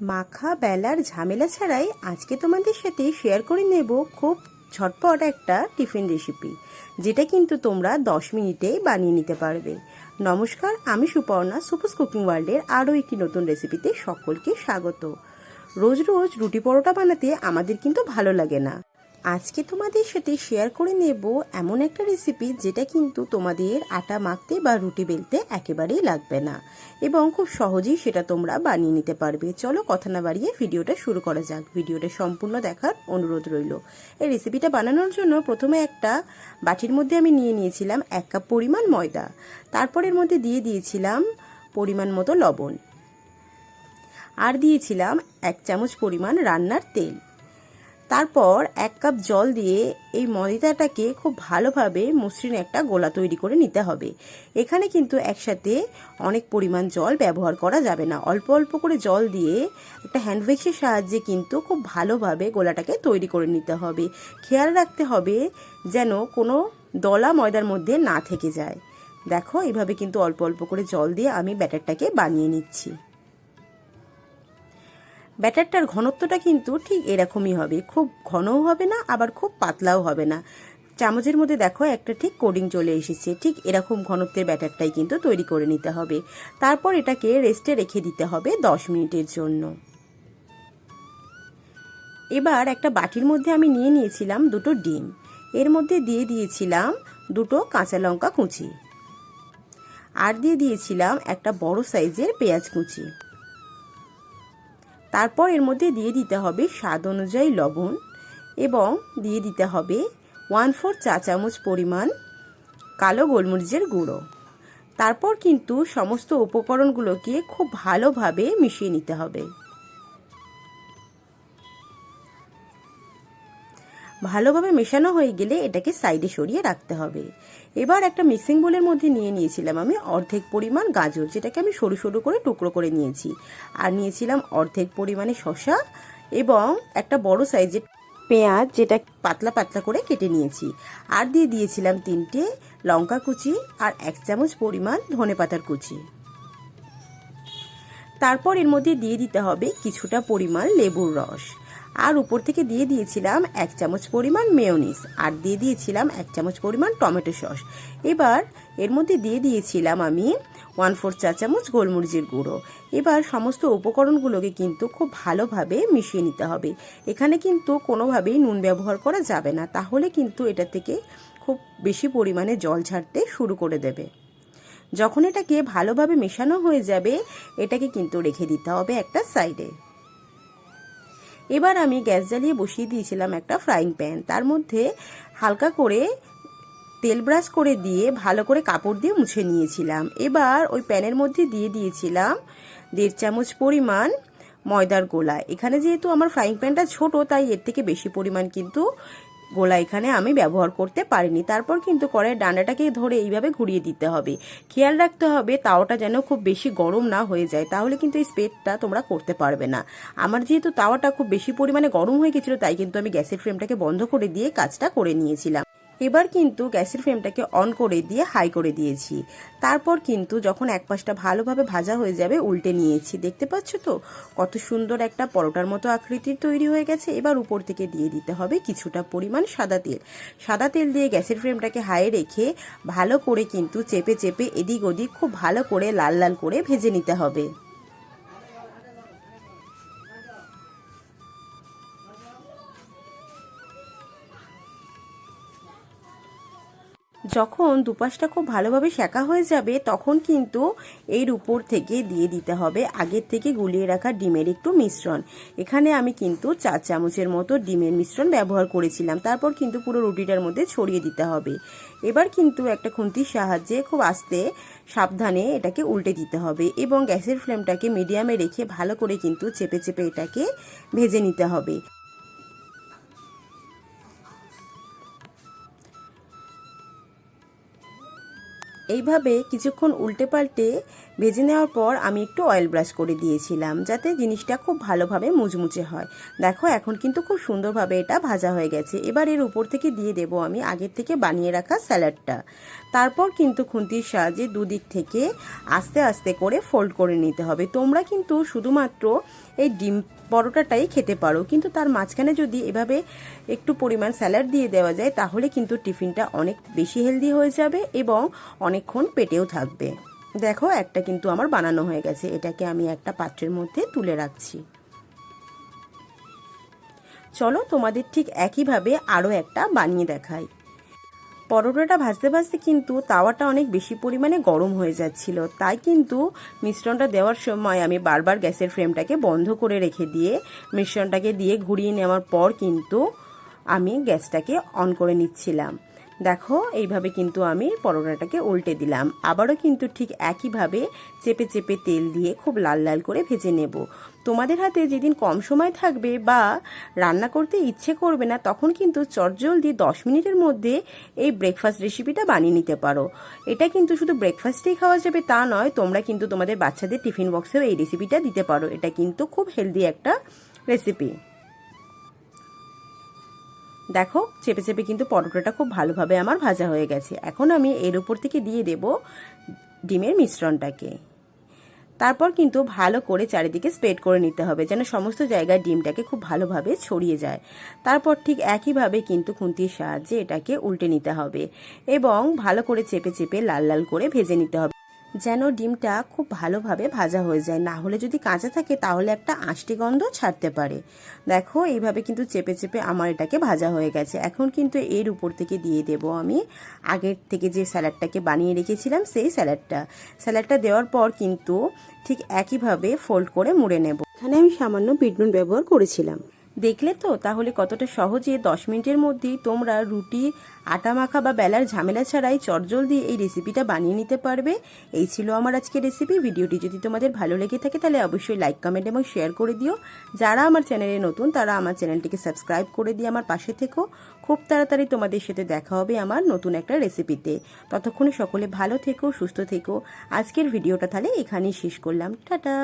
মাখা, বেলার ঝামেলা ছাড়াই আজকে তোমাদের সাথে শেয়ার করে নেব খুব ঝটপট একটা টিফিন রেসিপি যেটা কিন্তু তোমরা দশ মিনিটে বানিয়ে নিতে পারবে। নমস্কার, আমি সুপর্ণা, সুপাস কুকিং ওয়ার্ল্ডের আরও একটি নতুন রেসিপিতে সকলকে স্বাগত। রোজ রোজ রুটি পরোটা বানাতে আমাদের কিন্তু ভালো লাগে না। আজকে তোমাদের সাথে শেয়ার করে নেব এমন একটা রেসিপি যেটা কিন্তু তোমাদের আটা মাখতে বা রুটি বেলতে একেবারেই লাগবে না এবং খুব সহজেই সেটা তোমরা বানিয়ে নিতে পারবে। চলো কথা না বাড়িয়ে ভিডিওটা শুরু করা যাক। ভিডিওটা সম্পূর্ণ দেখার অনুরোধ রইল। এই রেসিপিটা বানানোর জন্য প্রথমে একটা বাটির মধ্যে আমি নিয়ে নিয়েছিলাম এক কাপ পরিমাণ ময়দা। তারপরের মধ্যে দিয়ে দিয়েছিলাম পরিমাণ মতো লবণ। আর দিয়েছিলাম এক চামচ পরিমাণ রান্নার তেল। তারপর এক কাপ জল দিয়ে এই ময়দাটাকে খুব ভালোভাবে মসৃণ একটা গোলা তৈরি করে নিতে হবে। এখানে কিন্তু একসাথে অনেক পরিমাণ জল ব্যবহার করা যাবে না। অল্প অল্প করে জল দিয়ে একটা হ্যান্ডওয়েক্সের সাহায্যে কিন্তু খুব ভালোভাবে গোলাটাকে তৈরি করে নিতে হবে। খেয়াল রাখতে হবে যেন কোনো দলা ময়দার মধ্যে না থেকে যায়। দেখো, এভাবে কিন্তু অল্প অল্প করে জল দিয়ে আমি ব্যাটারটাকে বানিয়ে নিচ্ছি। ব্যাটারটার ঘনত্বটা কিন্তু ঠিক এরকমই হবে। খুব ঘনও হবে না, আবার খুব পাতলাও হবে না। চামচের মধ্যে দেখো একটা ঠিক কোডিং চলে এসেছে। ঠিক এরকম ঘনত্বের ব্যাটারটাই কিন্তু তৈরি করে নিতে হবে। তারপর এটাকে রেস্টে রেখে দিতে হবে দশ মিনিটের জন্য। এবার একটা বাটির মধ্যে আমি নিয়ে নিয়েছিলাম দুটো ডিম। এর মধ্যে দিয়ে দিয়েছিলাম দুটো কাঁচা লঙ্কা কুচি। আর দিয়ে দিয়েছিলাম একটা বড় সাইজের পেঁয়াজ কুচি। তারপর এর মধ্যে দিয়ে দিতে হবে স্বাদ অনুযায়ী লবণ এবং দিয়ে দিতে হবে ওয়ান ফোর চা চামচ পরিমাণ কালো গোলমরিচের গুঁড়ো। তারপর কিন্তু সমস্ত উপকরণগুলোকে খুব ভালোভাবে মিশিয়ে নিতে হবে। ভালোভাবে মেশানো হয়ে গেলে এটাকে সাইডে সরিয়ে রাখতে হবে। এবার একটা মিক্সিং বোলের মধ্যে নিয়ে নিয়েছিলাম আমি অর্ধেক পরিমাণ গাজর, যেটাকে আমি সরু সরু করে টুকরো করে নিয়েছি। আর নিয়েছিলাম অর্ধেক পরিমাণে শশা এবং একটা বড় সাইজের পেঁয়াজ, যেটা পাতলা পাতলা করে কেটে নিয়েছি। আর দিয়ে দিয়েছিলাম তিনটে লঙ্কা কুচি আর এক চামচ পরিমাণ ধনে পাতার কুচি। তারপর এর মধ্যে দিয়ে দিতে হবে কিছুটা পরিমাণ লেবুর রস। আর উপর থেকে দিয়ে দিয়েছিলাম এক চামচ পরিমাণ মেয়োনিস আর দিয়ে দিয়েছিলাম এক চামচ পরিমাণ টমেটো সস। এবার এর মধ্যে দিয়ে দিয়েছিলাম আমি ওয়ান ফোর চা চামচ গোলমরিচের গুঁড়ো। এবার সমস্ত উপকরণগুলোকে কিন্তু খুব ভালোভাবে মিশিয়ে নিতে হবে। এখানে কিন্তু কোনোভাবেই নুন ব্যবহার করা যাবে না, তাহলে কিন্তু এটা থেকে খুব বেশি পরিমাণে জল ছাড়তে শুরু করে দেবে। যখন এটাকে ভালোভাবে মেশানো হয়ে যাবে, এটাকে কিন্তু রেখে দিতে হবে একটা সাইডে। এবার আমি গ্যাস জ্বালিয়ে বসিয়ে দিয়েছিলাম একটা ফ্রাইং প্যান তার মধ্যে হালকা করে তেল ব্রাশ করে দিয়ে ভালো করে কাপড় দিয়ে মুছে নিয়েছিলাম। এবার ওই প্যানের মধ্যে দিয়ে দিয়েছিলাম দেড় চামচ পরিমাণ ময়দার গোলা। এখানে যেহেতু আমার ফ্রাইং প্যানটা ছোট, তাই এর থেকে বেশি পরিমাণ কিন্তু গোলা এখানে আমি ব্যবহার করতে পারিনি। তারপর কিন্তু কড়াইয়ের ডান্ডাটাকে ধরে এইভাবে ঘুরিয়ে দিতে হবে। খেয়াল রাখতে হবে তাওয়াটা যেন খুব বেশি গরম না হয়ে যায়, তাহলে কিন্তু এই স্প্রেডটা তোমরা করতে পারবে না। আমার যেহেতু তাওয়াটা খুব বেশি পরিমাণে গরম হয়ে গেছিল, তাই কিন্তু আমি গ্যাসের ফ্লেমটাকে বন্ধ করে দিয়ে কাজটা করে নিয়েছিলাম। এবার কিন্তু গ্যাসের ফ্লেমটাকে অন করে দিয়ে হাই করে দিয়েছি। তারপর কিন্তু যখন এক পাশটা ভালোভাবে ভাজা হয়ে যাবে, উল্টে নিয়েছি। দেখতে পাচ্ছ তো? কত সুন্দর একটা পরোটার মতো আকৃতির তৈরি হয়ে গেছে। এবার উপর থেকে দিয়ে দিতে হবে কিছুটা পরিমাণ সাদা তেল। সাদা তেল দিয়ে গ্যাসের ফ্লেমটাকে হাই রেখে ভালো করে কিন্তু চেপে চেপে এদিক ওদিক খুব ভালো করে লাল লাল করে ভেজে নিতে হবে। যখন দুপাশটা খুব ভালোভাবে সেঁকা হয়ে যাবে, তখন কিন্তু এর উপর থেকে দিয়ে দিতে হবে আগের থেকে গুলিয়ে রাখা ডিমের একটু মিশ্রণ। এখানে আমি কিন্তু চার চামচের মতো ডিমের মিশ্রণ ব্যবহার করেছিলাম। তারপর কিন্তু পুরো রুটিটার মধ্যে ছড়িয়ে দিতে হবে। এবার কিন্তু একটা খুন্তির সাহায্যে খুব আস্তে সাবধানে এটাকে উল্টে দিতে হবে এবং গ্যাসের ফ্লেমটাকে মিডিয়ামে রেখে ভালো করে কিন্তু চেপে চেপে এটাকে ভেজে নিতে হবে। এইভাবে কিছুক্ষণ উল্টে পাল্টে ভেজে নেওয়ার পর আমি একটু অয়েল ব্রাশ করে দিয়েছিলাম, যাতে জিনিসটা খুব ভালোভাবে মুচমুচে হয়। দেখো, এখন কিন্তু খুব সুন্দরভাবে এটা ভাজা হয়ে গেছে। এবার এর উপর থেকে দিয়ে দেব আমি আগের থেকে বানিয়ে রাখা স্যালাডটা। তারপর কিন্তু খুন্তির সাহায্যে দুদিক থেকে আস্তে আস্তে করে ফোল্ড করে নিতে হবে। তোমরা কিন্তু শুধুমাত্র এই ডিম পরোটাটাই খেতে পারো, কিন্তু তার মাঝখানে যদি এভাবে একটু পরিমাণ স্যালাড দিয়ে দেওয়া যায়, তাহলে কিন্তু টিফিনটা অনেক বেশি হেলদি হয়ে যাবে এবং অনেকক্ষণ পেটেও থাকবে। দেখো, একটা কিন্তু আমার বানানো হয়ে গেছে। এটাকে আমি একটা পাত্রের মধ্যে তুলে রাখছি। চলো তোমাদের ঠিক একইভাবে আরও একটা বানিয়ে দেখাই। পরোটাটা ভাজতে ভাজতে কিন্তু তাওয়াটা অনেক বেশি পরিমাণে গরম হয়ে যাচ্ছিল। তাই কিন্তু মিশ্রণটা দেওয়ার সময় আমি বারবার গ্যাসের ফ্লেমটাকে বন্ধ করে রেখে দিয়ে মিশ্রণটাকে দিয়ে ঘুরিয়ে নেওয়ার পর কিন্তু আমি গ্যাসটাকে অন করে নিচ্ছিলাম। দেখো, এইভাবে কিন্তু আমি পরোটাটাকে উল্টে দিলাম। আবারও কিন্তু ঠিক একইভাবে চেপে চেপে তেল দিয়ে খুব লাল লাল করে ভেজে নেব। তোমাদের হাতে যেদিন কম সময় থাকবে বা রান্না করতে ইচ্ছে করবে না, তখন কিন্তু চটজলদি দশ মিনিটের মধ্যে এই ব্রেকফাস্ট রেসিপিটা বানিয়ে নিতে পারো। এটা কিন্তু শুধু ব্রেকফাস্টেই খাওয়া যাবে তা নয়, তোমরা কিন্তু তোমাদের বাচ্চাদের টিফিন বক্সেও এই রেসিপিটা দিতে পারো। এটা কিন্তু খুব হেলদি একটা রেসিপি দেখো, চেপে চেপে কিন্তু পরোটাটা খুব ভালোভাবে আমার ভাজা হয়ে গেছে। এখন আমি এর উপর থেকে দিয়ে দেব ডিমের মিশ্রণটাকে। তারপর কিন্তু ভালো করে চারিদিকে স্প্রেড করে নিতে হবে, যেন সমস্ত জায়গায় ডিমটাকে খুব ভালোভাবে ছড়িয়ে যায়। তারপর ঠিক একইভাবে কিন্তু খুন্তির সাহায্যে এটাকে উল্টে নিতে হবে এবং ভালো করে চেপে চেপে লাল লাল করে ভেজে নিতে হবে। যেন ডিমটা খুব ভালোভাবে ভাজা হয়ে যায়। না হলে যদি কাঁচা থাকে, তাহলে একটা আষ্টি গন্ধ ছাড়তে পারে। দেখো, এইভাবে কিন্তু চেপে চেপে আমার এটাকে ভাজা হয়ে গেছে। এখন কিন্তু এর উপর থেকে দিয়ে দেব আমি। আগের থেকে যে স্যালাডটাকে বানিয়ে রেখেছিলাম, সেই স্যালাডটা। স্যালাডটা দেওয়ার পর কিন্তু ঠিক একইভাবে ফোল্ড করে মুড়ে নেব। এখানে আমি সামান্য বিটনুন ব্যবহার করেছিলাম। দেখলে তো? তাহলে কতটা সহজে দশ মিনিটের মধ্যেই তোমরা রুটি, আটা মাখা বা বেলার ঝামেলা ছাড়াই চটজল দিয়ে এই রেসিপিটা বানিয়ে নিতে পারবে। এই ছিল আমার আজকের রেসিপি ভিডিওটি যদি তোমাদের ভালো লেগে থাকে, তাহলে অবশ্যই লাইক কমেন্ট এবং শেয়ার করে দিও। যারা আমার চ্যানেলে নতুন, তারা আমার চ্যানেলটিকে সাবস্ক্রাইব করে দিয়ে আমার পাশে থেকো। খুব তাড়াতাড়ি তোমাদের সাথে দেখা হবে আমার নতুন একটা রেসিপিতে ততক্ষণে সকলে ভালো থেকো, সুস্থ থেকো। আজকের ভিডিওটা তাহলে এখানেই শেষ করলাম। টাটা!